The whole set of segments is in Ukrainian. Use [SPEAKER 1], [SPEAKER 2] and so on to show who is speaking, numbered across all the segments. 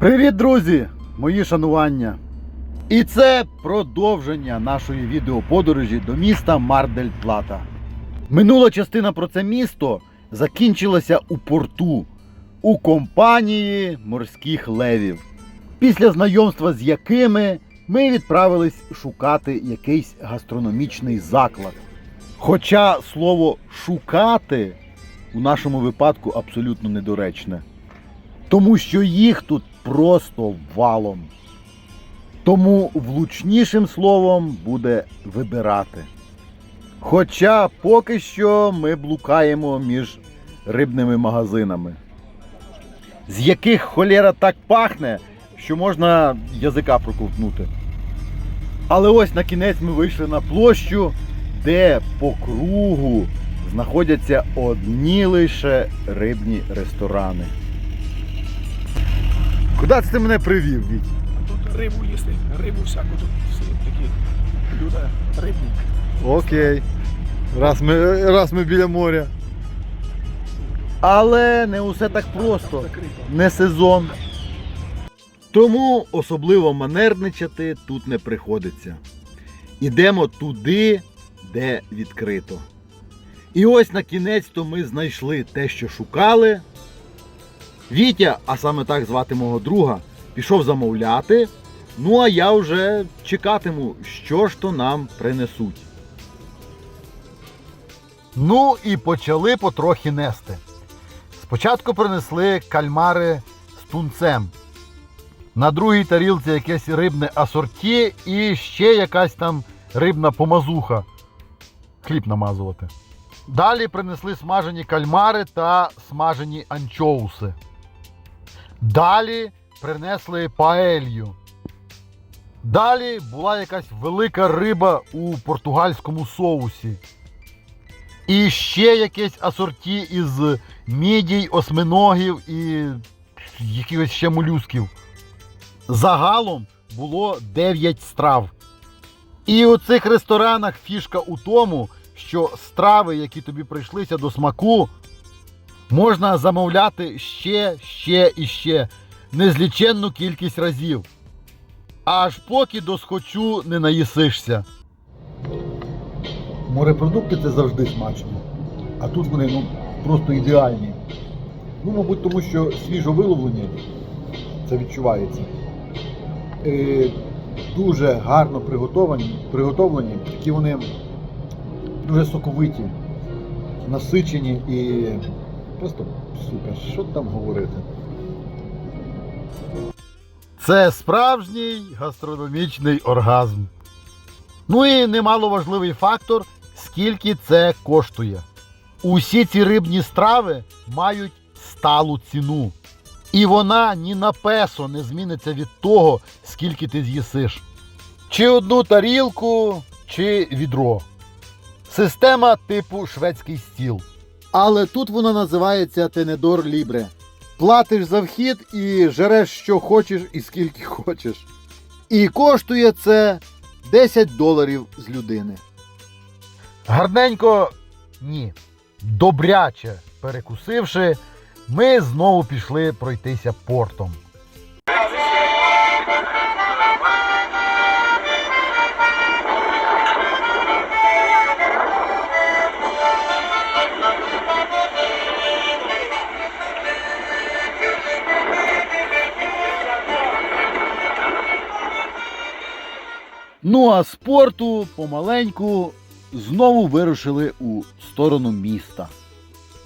[SPEAKER 1] Привіт, друзі! Мої шанування! І це продовження нашої відеоподорожі до міста Мардель Плата. Минула частина про це місто закінчилася у порту у компанії морських левів, після знайомства з якими ми відправились шукати якийсь гастрономічний заклад. Хоча слово шукати у нашому випадку абсолютно недоречне. Тому що їх тут просто валом. Тому влучнішим словом буде вибирати. Хоча поки що ми блукаємо між рибними магазинами, з яких холєра так пахне, що можна язика проковтнути. Але ось на кінець ми вийшли на площу, де по кругу знаходяться одні лише рибні ресторани. Куди це ти мене привів, Віть?
[SPEAKER 2] Тут рибу їсти, рибу всяку тут всі такі люди рибні.
[SPEAKER 1] Окей. Раз ми, раз ми біля моря. Але не усе так просто. Не сезон. Тому особливо манерничати тут не приходиться. Ідемо туди, де відкрито. І ось на кінець то ми знайшли те, що шукали. Вітя, а саме так звати мого друга, пішов замовляти. Ну а я вже чекатиму, що ж то нам принесуть. Ну і почали потрохи нести. Спочатку принесли кальмари з тунцем. На другій тарілці якесь рибне асорті і ще якась там рибна помазуха. Хліб намазувати. Далі принесли смажені кальмари та смажені анчоуси. Далі принесли паелью. Далі була якась велика риба у португальському соусі. І ще якесь асорті із мідій, осьминогів і якихось ще молюсків. Загалом було 9 страв. І у цих ресторанах фішка у тому, що страви, які тобі прийшлися до смаку, можна замовляти ще, ще і ще незліченну кількість разів. Аж поки до схочу не наїсишся. Морепродукти це завжди смачно. А тут вони ну, просто ідеальні. Ну, мабуть, тому що свіжо виловлені, це відчувається. Е, дуже гарно приготовані, приготовлені, такі вони дуже соковиті, насичені і просто супер. Що там говорити? Це справжній гастрономічний оргазм. Ну і немало важливий фактор, скільки це коштує. Усі ці рибні страви мають сталу ціну. І вона ні на песо не зміниться від того, скільки ти з'їсиш. Чи одну тарілку, чи відро. Система типу шведський стіл. Але тут вона називається Тенедор Лібре. Платиш за вхід і жереш, що хочеш і скільки хочеш. І коштує це 10 доларів з людини. Гарненько ні. Добряче перекусивши, ми знову пішли пройтися портом. Ну а з порту помаленьку знову вирушили у сторону міста.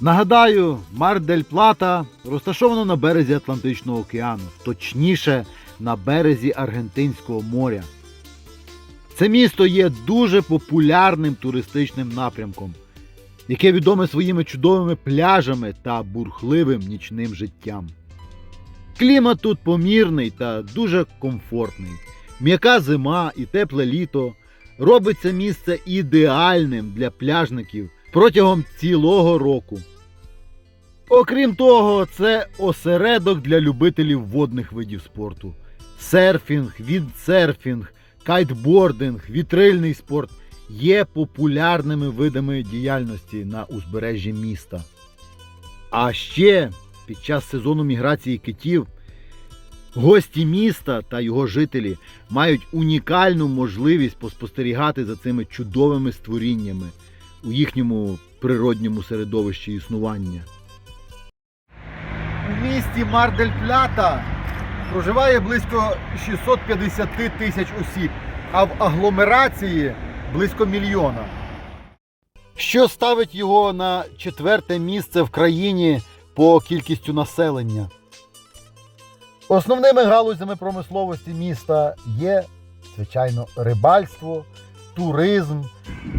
[SPEAKER 1] Нагадаю, Мар дель Плата розташовано на березі Атлантичного океану, точніше на березі Аргентинського моря. Це місто є дуже популярним туристичним напрямком, яке відоме своїми чудовими пляжами та бурхливим нічним життям. Клімат тут помірний та дуже комфортний. М'яка зима і тепле літо робить це місце ідеальним для пляжників протягом цілого року. Окрім того, це осередок для любителів водних видів спорту. Серфінг, відсерфінг, кайтбординг, вітрильний спорт є популярними видами діяльності на узбережжі міста. А ще під час сезону міграції китів Гості міста та його жителі мають унікальну можливість поспостерігати за цими чудовими створіннями у їхньому природньому середовищі існування. У місті Мардель-Плята проживає близько 650 тисяч осіб, а в агломерації близько мільйона. Що ставить його на четверте місце в країні по кількістю населення? Основними галузями промисловості міста є, звичайно, рибальство, туризм,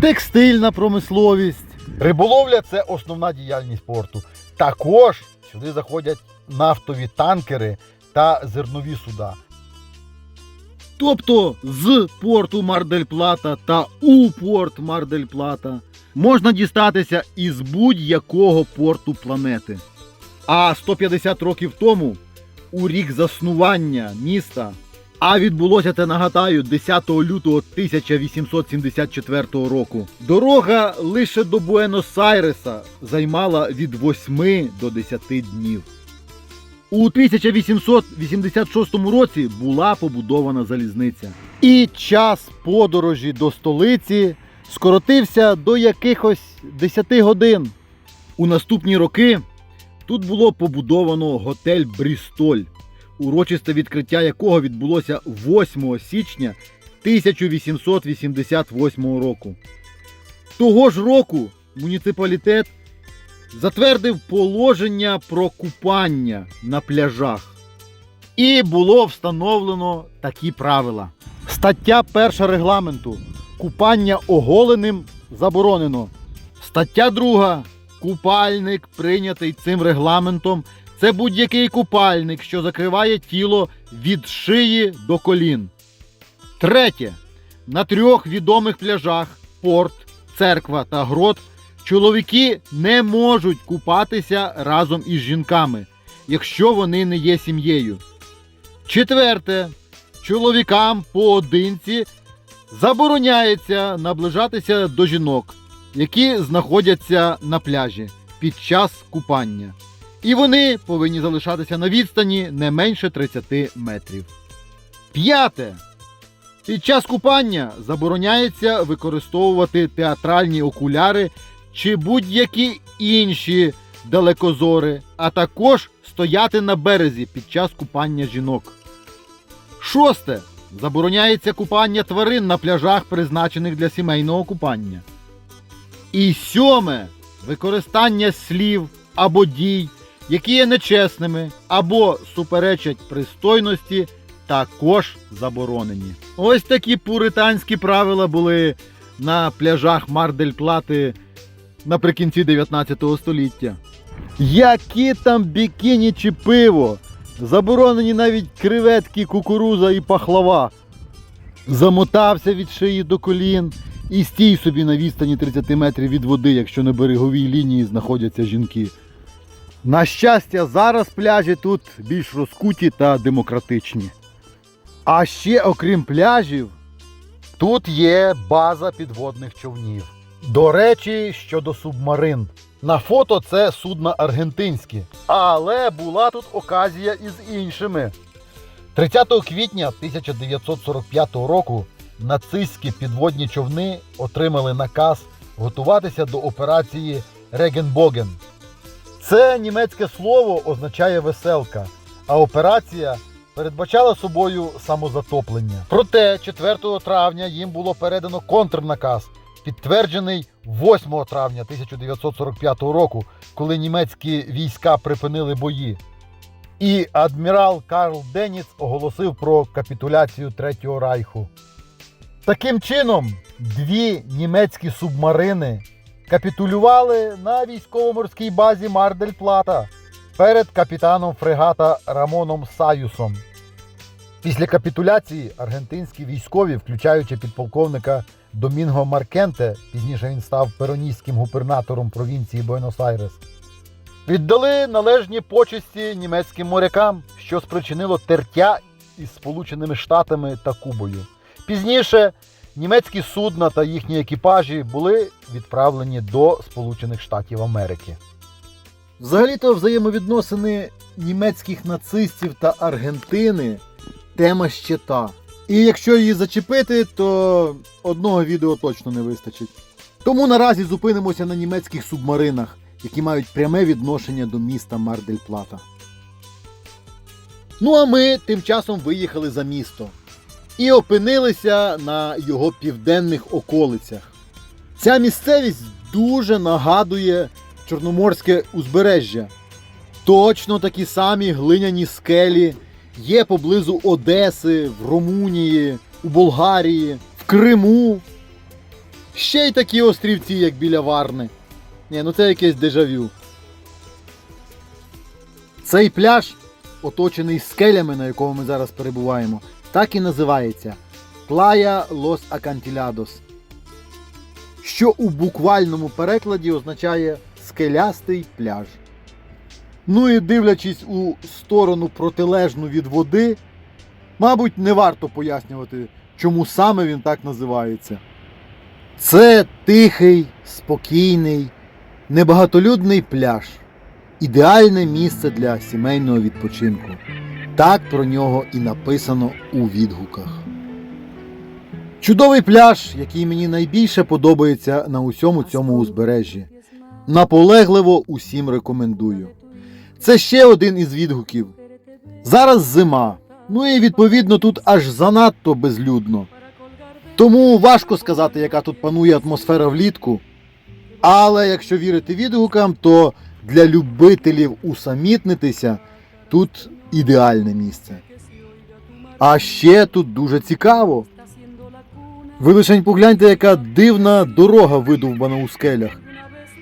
[SPEAKER 1] текстильна промисловість. Риболовля це основна діяльність порту. Також сюди заходять нафтові танкери та зернові суда. Тобто з порту Мардель-Плата та у порт Мардель-Плата можна дістатися із будь-якого порту планети. А 150 років тому, у рік заснування міста, а відбулося це, нагадаю, 10 лютого 1874 року. Дорога лише до Буенос-Айреса займала від 8 до 10 днів. У 1886 році була побудована залізниця. І час подорожі до столиці скоротився до якихось 10 годин. У наступні роки тут було побудовано готель Брістоль, урочисте відкриття якого відбулося 8 січня 1888 року. Того ж року муніципалітет затвердив положення про купання на пляжах. І було встановлено такі правила. Стаття 1 регламенту. Купання оголеним заборонено. Стаття 2. Купальник, прийнятий цим регламентом, це будь-який купальник, що закриває тіло від шиї до колін. Третє. На трьох відомих пляжах порт, церква та грот чоловіки не можуть купатися разом із жінками, якщо вони не є сім'єю. Четверте. Чоловікам поодинці забороняється наближатися до жінок, які знаходяться на пляжі під час купання. І вони повинні залишатися на відстані не менше 30 метрів. П'яте. Під час купання забороняється використовувати театральні окуляри чи будь-які інші далекозори, а також стояти на березі під час купання жінок. Шосте. Забороняється купання тварин на пляжах, призначених для сімейного купання. І сьоме. Використання слів або дій, які є нечесними або суперечать пристойності, також заборонені. Ось такі пуританські правила були на пляжах Мардель-Плати наприкінці 19 століття. Які там бікіні чи пиво? Заборонені навіть креветки, кукуруза і пахлава. Замотався від шиї до колін і стій собі на відстані 30 метрів від води, якщо на береговій лінії знаходяться жінки. На щастя, зараз пляжі тут більш розкуті та демократичні. А ще, окрім пляжів, тут є база підводних човнів. До речі, щодо субмарин. На фото це судна аргентинські. Але була тут оказія із іншими. 30 квітня 1945 року нацистські підводні човни отримали наказ готуватися до операції Регенбоген. Це німецьке слово означає веселка, а операція передбачала собою самозатоплення. Проте 4 травня їм було передано контрнаказ, підтверджений 8 травня 1945 року, коли німецькі війська припинили бої. І адмірал Карл Деніц оголосив про капітуляцію Третього Райху. Таким чином, дві німецькі субмарини капітулювали на військово-морській базі Мардель-Плата перед капітаном фрегата Рамоном Саюсом. Після капітуляції аргентинські військові, включаючи підполковника Домінго Маркенте, пізніше він став пероністським губернатором провінції Буенос-Айрес, віддали належні почесті німецьким морякам, що спричинило тертя із Сполученими Штатами та Кубою. Пізніше німецькі судна та їхні екіпажі були відправлені до Сполучених Штатів Америки. Взагалі-то взаємовідносини німецьких нацистів та Аргентини тема ще та. І якщо її зачепити, то одного відео точно не вистачить. Тому наразі зупинимося на німецьких субмаринах, які мають пряме відношення до міста Мардель-Плата. Ну а ми тим часом виїхали за місто і опинилися на його південних околицях. Ця місцевість дуже нагадує Чорноморське узбережжя. Точно такі самі глиняні скелі є поблизу Одеси, в Румунії, у Болгарії, в Криму. Ще й такі острівці, як біля Варни. Ні, ну це якесь дежавю. Цей пляж, оточений скелями, на якому ми зараз перебуваємо, так і називається Плая Лос Акантіладос, що у буквальному перекладі означає скелястий пляж. Ну і дивлячись у сторону протилежну від води, мабуть, не варто пояснювати, чому саме він так називається. Це тихий, спокійний, небагатолюдний пляж. Ідеальне місце для сімейного відпочинку. Так про нього і написано у відгуках. Чудовий пляж, який мені найбільше подобається на усьому цьому узбережжі. Наполегливо усім рекомендую. Це ще один із відгуків. Зараз зима. Ну і відповідно тут аж занадто безлюдно. Тому важко сказати, яка тут панує атмосфера влітку. Але якщо вірити відгукам, то для любителів усамітнитися тут ідеальне місце. А ще тут дуже цікаво. Ви лишень погляньте, яка дивна дорога видовбана у скелях.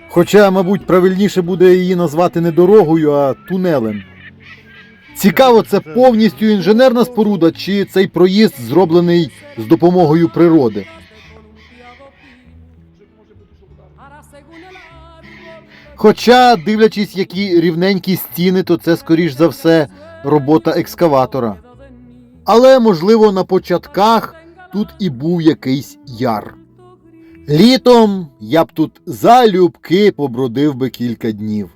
[SPEAKER 1] Хоча, мабуть, правильніше буде її назвати не дорогою, а тунелем. Цікаво, це повністю інженерна споруда, чи цей проїзд зроблений з допомогою природи. Хоча, дивлячись, які рівненькі стіни, то це, скоріш за все, робота екскаватора. Але, можливо, на початках тут і був якийсь яр. Літом я б тут залюбки побродив би кілька днів.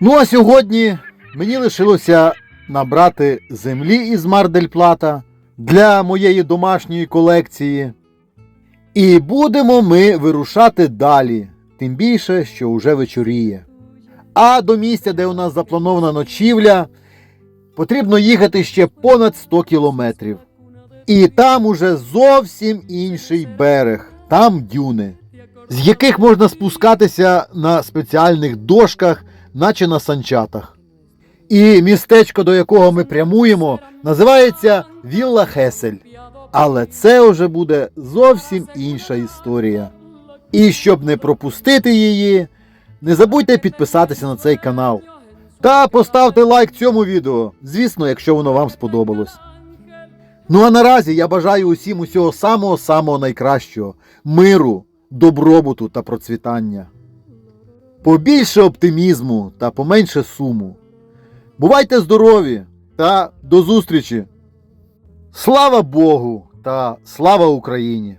[SPEAKER 1] Ну а сьогодні мені лишилося набрати землі із Мардельплата для моєї домашньої колекції. І будемо ми вирушати далі, тим більше, що вже вечоріє. А до місця, де у нас запланована ночівля, потрібно їхати ще понад 100 кілометрів. І там уже зовсім інший берег, там дюни, з яких можна спускатися на спеціальних дошках, наче на санчатах. І містечко, до якого ми прямуємо, називається Вілла Хесель. Але це вже буде зовсім інша історія. І щоб не пропустити її, не забудьте підписатися на цей канал. Та поставте лайк цьому відео, звісно, якщо воно вам сподобалось. Ну а наразі я бажаю усім усього самого-самого найкращого миру, добробуту та процвітання. Побільше оптимізму та поменше суму. Бувайте здорові та до зустрічі! Слава Богу та слава Україні!